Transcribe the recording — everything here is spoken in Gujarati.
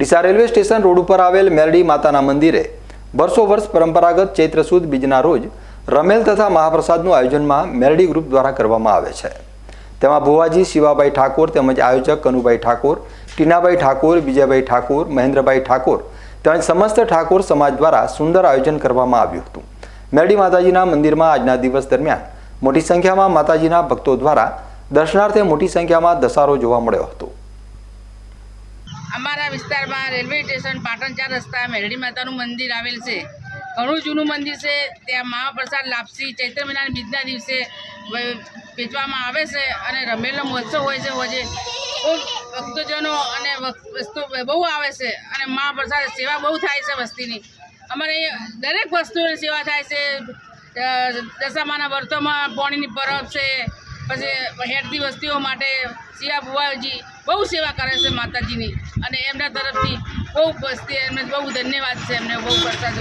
ડીસા રેલવે સ્ટેશન રોડ ઉપર આવેલ મેરડી માતાના મંદિરે વર્ષો વર્ષ પરંપરાગત ચૈત્ર સુદ બીજના રોજ રમેલ તથા મહાપ્રસાદનું આયોજનમાં મેરડી ગ્રુપ દ્વારા કરવામાં આવે છે. તેમાં ભુવાજી શિવાભાઈ ઠાકોર તેમજ આયોજક કનુભાઈ ઠાકોર, ટીનાભાઈ ઠાકોર, વિજયભાઈ ઠાકોર, મહેન્દ્રભાઈ ઠાકોર તેમજ સમસ્ત ઠાકોર સમાજ દ્વારા સુંદર આયોજન કરવામાં આવ્યું હતું. મેરડી માતાજીના મંદિરમાં આજના દિવસ દરમિયાન મોટી સંખ્યામાં માતાજીના ભક્તો દ્વારા દર્શનાર્થે મોટી સંખ્યામાં ધસારો જોવા મળ્યો હતો. વિસ્તારમાં રેલવે સ્ટેશન પાટણ ચાર રસ્તા મેરડી માતાનું મંદિર આવેલ છે. ઘણું જૂનું મંદિર છે. ત્યાં મહાપ્રસાદ લાપસી, ચૈત્ર મહિનાના બીજના દિવસે વેચવામાં આવે છે અને રમેલનો મહોત્સવ હોય છે. હોજે ખૂબ ભક્તજનો અને વસ્તુ બહુ આવે છે અને મહાપ્રસાદ સેવા બહુ થાય છે વસ્તીની. અમારે દરેક વસ્તુની સેવા થાય છે. દશામાના વર્તોમાં પોણીની પરબ છે પછી હેઠતી વસ્તીઓ માટે સિયા ભુવાજી બહુ સેવા કરે છે માતાજીની. અને એમના તરફથી બહુ વસ્તી એમને બહુ ધન્યવાદ છે એમને બહુ પ્રસાદ